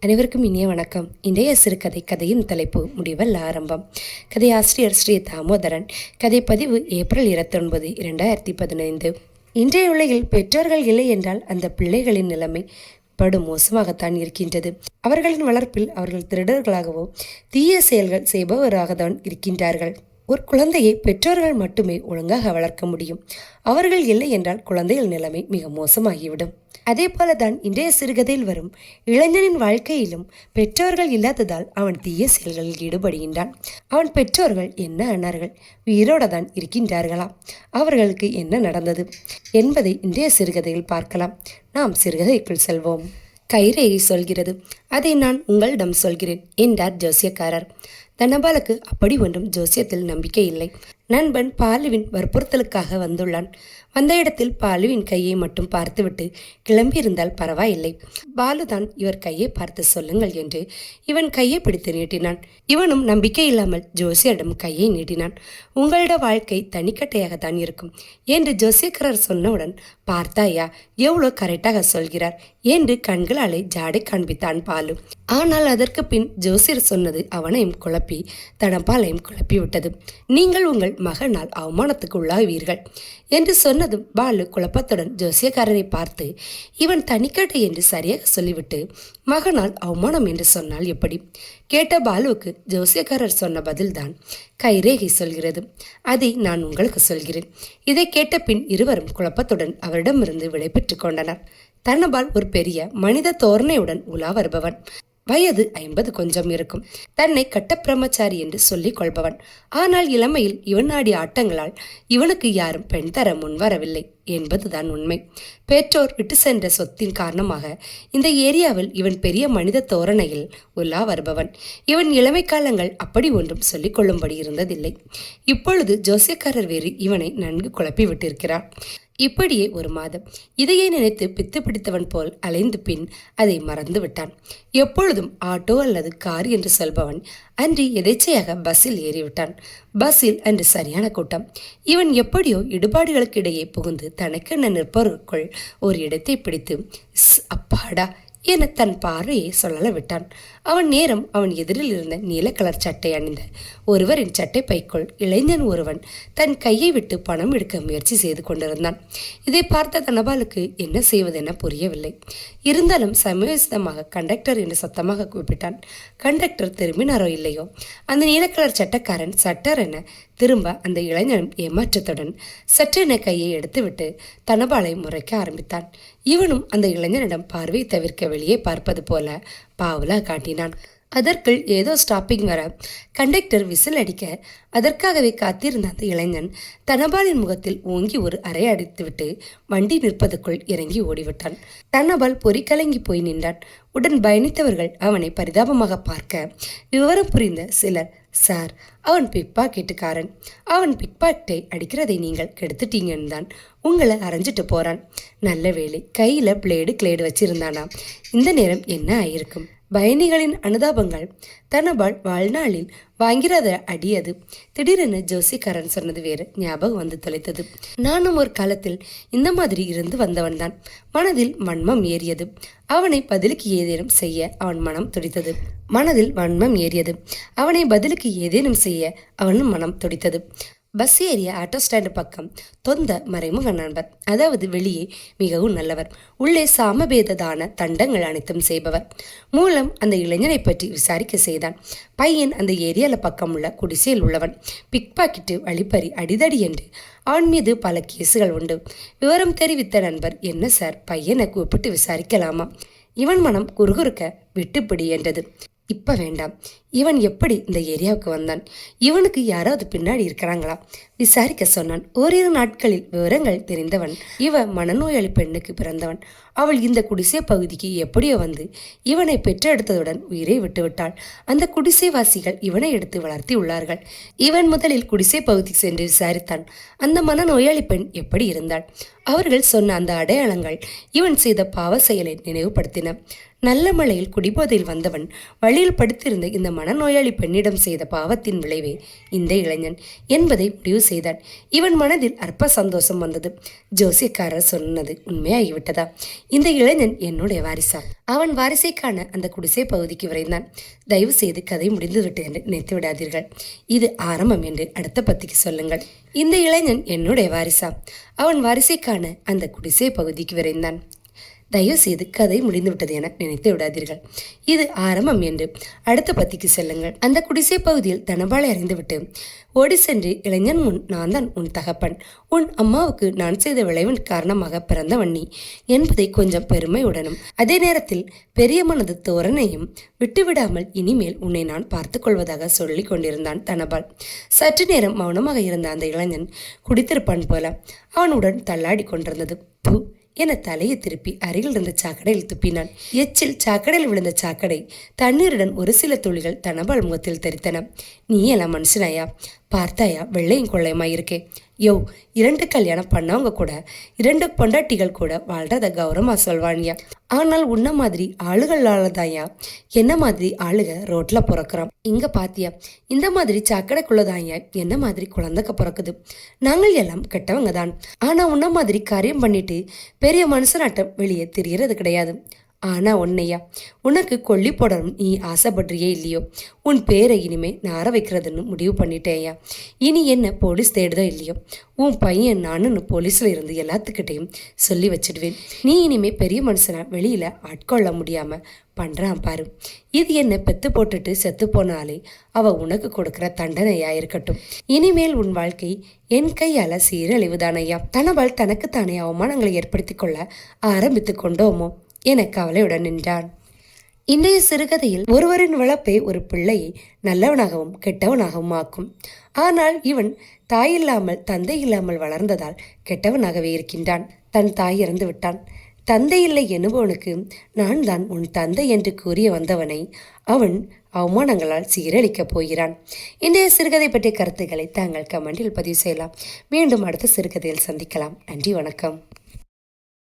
அனைவருக்கும் இனிய வணக்கம். இன்றைய சிறுகதை கதையின் தலைப்பு முடிவல் ஆரம்பம். கதை ஆசிரியர் ஸ்ரீ தாமோதரன். கதை பதிவு ஏப்ரல் இருபத்தொன்பது இரண்டாயிரத்தி பதினைந்து. இன்றைய உலகில் பெற்றோர்கள் இல்லை என்றால் அந்த பிள்ளைகளின் நிலைமை படு மோசமாகத்தான் இருக்கின்றது. அவர்களின் வளர்ப்பில் அவர்கள் திருடர்களாகவோ தீய செயல்கள் செய்பவராகத்தான் இருக்கின்றார்கள். ஒரு குழந்தையை பெற்றோர்கள் மட்டுமே ஒழுங்காக வளர்க்க முடியும். அவர்கள் இல்லை என்றால் குழந்தைகள் நிலைமை மிக மோசமாகிவிடும். அதே போலதான் இன்றைய சிறுகதையில் வரும் இளைஞனின் வாழ்க்கையிலும் பெற்றோர்கள் இல்லாததால் அவன் தீய செயல்களில் ஈடுபடுகின்றான். அவன் பெற்றோர்கள் என்ன ஆனார்கள் உயிரோட தான் இருக்கின்றார்களா? அவர்களுக்கு என்ன நடந்தது? என்பதை இன்றைய சிறுகதையில் பார்க்கலாம். நாம் சிறுகதைக்குள் செல்வோம். கைரேகை சொல்கிறது. அதை நான் உங்களிடம் சொல்கிறேன் என்றார் ஜோசியக்காரர். தனபாலுக்கு அப்படி ஒன்றும் ஜோசியத்தில் நம்பிக்கை இல்லை. நண்பன் பாலுவின் வற்புறுத்தலுக்காக வந்துள்ளான். வந்த இடத்தில் பாலுவின் கையை மட்டும் பார்த்துவிட்டு கிளம்பியிருந்தால் பரவாயில்லை. பாலுதான் இவர் கையை பார்த்து சொல்லுங்கள் என்று இவன் கையை பிடித்து நீட்டினான். இவனும் நம்பிக்கை இல்லாமல் ஜோசியரிடம் கையை நீட்டினான். உங்களோட வாழ்க்கை தனிக்கட்டையாக தான் இருக்கும் என்று ஜோசியக்காரர் சொன்னவுடன் பார்த்தாயா எவ்வளோ கரெக்டாக சொல்கிறார் என்று கண்களாலே ஜாடை காண்பித்தான் பாலு. ஆனால் அதற்கு பின் ஜோசியர் சொன்னது அவனையும் குழப்பி தனபாலையும் குழப்பி விட்டது நீங்கள் உங்கள் மகனால் அவமானத்துக்கு உள்ளாவீர்கள் என்று சொன்னதும் பாலு குழப்பத்துடன் ஜோசியக்காரரை பார்த்து இவன் தனிக்கட்டை என்று சரியாக சொல்லிவிட்டு மகனால் அவமானம் என்று சொன்னால் எப்படி? கேட்ட பாலுவுக்கு ஜோசியக்காரர் சொன்ன பதில்தான் கைரேகை சொல்கிறது. அதை நான் உங்களுக்கு சொல்கிறேன். இதை கேட்ட பின் இருவரும் குழப்பத்துடன் அவரிடமிருந்து விடைபெற்றுக் கொண்டனர். தன்னபால் ஒரு பெரிய மனித தோரணையுடன் உலா வருபவன். வயது ஐம்பது கொஞ்சம் இருக்கும். தன்னை கட்டப்பிரமச்சாரி என்று சொல்லிக் கொள்பவன். ஆனால் இளமையில் இவன் ஆடிய ஆட்டங்களால் இவனுக்கு யாரும் பெண் தர முன்வரவில்லை. என்பதுதான் உண்மை. பெற்றோர் விட்டு சென்ற சொத்தின் காரணமாக இந்த ஏரியாவில் இவன் பெரிய மனித தோரணையில் உலா வருபவன் இவன் இளமை காலங்கள் அப்படி ஒன்றும் சொல்லிக் கொள்ளும்படி இருந்ததில்லை. இப்பொழுது ஜோசியக்காரர் வேறு இவனை நன்கு குழப்பி விட்டிருக்கிறார் இப்படியே ஒரு மாதம். இதையே நினைத்து பித்து பிடித்தவன் போல் அலைந்து பின் அதை மறந்து விட்டான். எப்பொழுதும் ஆட்டோ அல்லது கார் என்று சொல்பவன் அன்று எதேச்சையாக பஸ்ஸில் ஏறிவிட்டான். பஸ்ஸில் அன்று சரியான கூட்டம். இவன் எப்படியோ இடுபாடுகளுக்கு இடையே புகுந்து தனக்கென்ன நிற்பவருக்குள் ஒரு இடத்தை பிடித்து அப்பாடா என தன் பார்வையை சொல்லல விட்டான். அவன் நேரம் அவன் எதிரில் இருந்த நீல கலர் சட்டை அணிந்த ஒருவரின் சட்டை பைக்குள் இளைஞன் ஒருவன் தன் கையை விட்டு பணம் எடுக்க முயற்சி செய்து கொண்டிருந்தான். இதை பார்த்த தனபாலுக்கு என்ன செய்வதென புரியவில்லை. இருந்தாலும் சமயோசிதமாக கண்டக்டர் என்று சத்தமாக கூப்பிட்டான். கண்டக்டர் திரும்பினாரோ இல்லையோ? அந்த நீல கலர் சட்டக்காரன் சட்டர் என திரும்ப அந்த இளைஞன் ஏமாற்றத்துடன் சற்றென கையை எடுத்துவிட்டு தனபாலை முறைக்க ஆரம்பித்தான். இவனும் அந்த இளைஞனிடம் பார்வை தவிர்க்க வெளியே பார்ப்பது போல பாவலா காட்டினான். அதற்குள் ஏதோ ஸ்டாப்பிங் வர கண்டக்டர் விசில் அடிக்க அதற்காகவே காத்திருந்த அந்த இளைஞன் தனபாலின் முகத்தில் ஓங்கி ஒரு அறை அடித்துவிட்டு வண்டி நிற்பதற்குள் இறங்கி ஓடிவிட்டான். தனபால் பொறிக்கலங்கி போய் நின்றான். உடன் பயணித்தவர்கள் அவனை பரிதாபமாக பார்க்க விவரம் புரிந்த சிலர் சார் அவன் பிக்பாக்கெட்டுக்காரன் அவன் பிக்பாக்கெட்டை அடிக்கிறதை நீங்கள் கெடுத்துட்டீங்கன்னு தான் உங்களை அரைஞ்சிட்டு போறான். நல்ல வேளை கையில பிளேடு கிளேடு வச்சிருந்தானா. இந்த நேரம் என்ன ஆயிருக்கும்? பயணிகளின் அனுதாபங்கள் தனபால் வாழ்நாளில் வாங்கிறத அடியது. திடீரென ஜோசிக்காரன் சொன்னது வேறு ஞாபகம் வந்து தொலைத்தது. நானும் ஒரு காலத்தில் இந்த மாதிரி இருந்து வந்தவன்தான். மனதில் வன்மம் ஏறியது. அவனை பதிலுக்கு ஏதேனும் செய்ய அவன் மனம் துடித்தது. மனதில் வன்மம் ஏறியது. அவனை பதிலுக்கு ஏதேனும் செய்ய அவன் மனம் துடித்தது. பஸ் ஏறிய ஆட்டோ ஸ்டாண்டு பக்கம் தொந்த மறைமுக நண்பர் அதாவது வெளியே மிகவும் நல்லவர். உள்ளே சாமபேததான தண்டங்கள் அனைத்தும் செய்பவர். மூலம் அந்த இளைஞனை பற்றி விசாரிக்க செய்தான். பையன் அந்த ஏரியால பக்கம் உள்ள குடிசையில் உள்ளவன். பிக் பாக்கெட்டு வழிப்பறி அடிதடி என்று அவன் மீது பல கேசுகள் உண்டு. விவரம் தெரிவித்த நண்பர் என்ன சார் பையனை கூப்பிட்டு விசாரிக்கலாமா? இவன் மனம் குறுகுறுக்க விட்டுப்பிடி என்றது. இப்ப வேண்டாம். இவன் எப்படி இந்த ஏரியாவுக்கு வந்தான்? இவனுக்கு யாராவது பின்னாடி இருக்கிறாங்களா? விசாரிக்க சொன்னான். ஓரிரு நாட்களில் விவரங்கள் தெரிந்தவன் இவ மனநோயாளி பெண்ணுக்கு பிறந்தவன். அவள் இந்த குடிசை பகுதிக்கு எப்படியோ வந்து இவனை பெற்றெடுத்ததுடன் உயிரை விட்டுவிட்டாள். அந்த குடிசைவாசிகள் இவனை எடுத்து வளர்த்தி உள்ளார்கள். இவன் முதலில் குடிசை பகுதி சென்று விசாரித்தான். அந்த மனநோயாளி பெண் எப்படி இருந்தாள்? அவர்கள் சொன்ன அந்த அடையாளங்கள் இவன் செய்த பாவ செயலை நினைவுபடுத்தின. நல்ல மழையில் குடிபோதையில் வந்தவன் வழியில் படுத்திருந்த இந்த மனநோயாளி பெண்ணிடம் செய்த பாவத்தின் விளைவே இந்த இளைஞன் என்பதை முடிவு செய்தான். இவன் மனதில் அற்ப சந்தோஷம் வந்தது. ஜோசியக்காரர் சொன்னது உண்மையாகிவிட்டதா? இந்த இளைஞன் என்னுடைய வாரிசா? அவன் வாரிசை காண அந்த குடிசை பகுதிக்கு விரைந்தான். தயவு செய்து கதை முடிந்துவிட்டு என்று நினைத்து விடாதீர்கள். இது ஆரம்பம் என்று அடுத்த பத்திக்கு சொல்லுங்கள். இந்த இளைஞன் என்னுடைய வாரிசா. அவன் வாரிசை காண அந்த குடிசை பகுதிக்கு விரைந்தான். தயவு செய்து கதை முடிந்துவிட்டது என நினைத்து விடாதீர்கள். இது ஆரம்பம் என்று. அடுத்த பத்திக்கு செல்லுங்கள். அந்த குடிசை பகுதியில் தனபாலை அறிந்துவிட்டு ஓடி சென்று இளைஞன் முன் நான் தான் உன் தகப்பன். உன் அம்மாவுக்கு நான் செய்த விளைவின் காரணமாக பிறந்தவன் நீ என்பதை கொஞ்சம் பெருமையுடனும் அதே நேரத்தில் பெரிய மனது தோரணையும் விட்டுவிடாமல் இனிமேல் உன்னை நான் பார்த்து கொள்வதாக சொல்லி கொண்டிருந்தான் தனபால். சற்று நேரம் மௌனமாக இருந்த அந்த இளைஞன் குடித்திருப்பான் போல அவனுடன் தள்ளாடி கொண்டிருந்தது. பூ என தலையை திருப்பி அருகில் இருந்த சாக்கடையில் துப்பினான். எச்சில் சாக்கடையில் விழுந்த சாக்கடை தண்ணீருடன் ஒரு சில துளிகள் தனபால் முகத்தில் தெரித்தன நீ எல்லாம் மனுஷனாயா? பார்த்தாயா வெள்ளையும் கொள்ளையுமா இருக்கே யோ இரண்டு கல்யாணம் பண்ணவங்க கூட இரண்டு பொண்டாட்டிகள் கூட வாழ்றத கௌரவமா சொல்வானியா. ஆனால் உன்ன மாதிரி ஆளுகளாலதாயா என்ன மாதிரி ஆளுக ரோட்ல பிறக்கிறோம் இங்க பாத்தியா இந்த மாதிரி சாக்கடைக்குள்ளதாயா என்ன மாதிரி குழந்தைக்க பிறக்குது. நாங்கள் எல்லாம் கெட்டவங்க தான் ஆனா உன்ன மாதிரி காரியம் பண்ணிட்டு பெரிய மனுஷனாட்டம் வெளியே தெரியறது கிடையாது. ஆனால் உன்னையா? உனக்கு கொல்லி போடணும் நீ ஆசைப்படுறியே இல்லையோ? உன் பேரை இனிமே நார வைக்கிறதுன்னு முடிவு பண்ணிட்டேயா? இனி என்ன போலீஸ் தேடுதோ இல்லையோ? உன் பையன் நானுன்னு போலீஸில் இருந்து எல்லாத்துக்கிட்டையும் சொல்லி வச்சிடுவேன். நீ இனிமே பெரிய மனுஷனா வெளியில் ஆட்கொள்ள முடியாமல் பண்ணுறான் பாரு. இது என்ன பெத்து போட்டுட்டு செத்து போனாலே அவ உனக்கு கொடுக்குற தண்டனையா இருக்கட்டும். இனிமேல் உன் வாழ்க்கை என் கையால சீரழிவுதானையா தனபால் தனக்குத்தானே அவமானங்களை ஏற்படுத்தி கொள்ள ஆரம்பித்து கொண்டோமோ? என கவலையுடன் நின்றான். இன்றைய சிறுகதையில் ஒருவரின் வளர்ப்பை ஒரு பிள்ளையை நல்லவனாகவும் கெட்டவனாகவும் ஆக்கும். ஆனால் இவன் தாய் இல்லாமல் தந்தை இல்லாமல் வளர்ந்ததால் கெட்டவனாகவே இருக்கின்றான். தன் தாய் இறந்து விட்டான். தந்தை இல்லை என்பவனுக்கு நான் தான் உன் தந்தை என்று கூறிய வந்தவனை அவன் அவமானங்களால் சீரழிக்கப் போகிறான். இன்றைய சிறுகதை பற்றிய கருத்துக்களை தாங்கள் கமெண்டில் பதிவு செய்யலாம். மீண்டும் அடுத்த சிறுகதையில் சந்திக்கலாம். நன்றி வணக்கம்.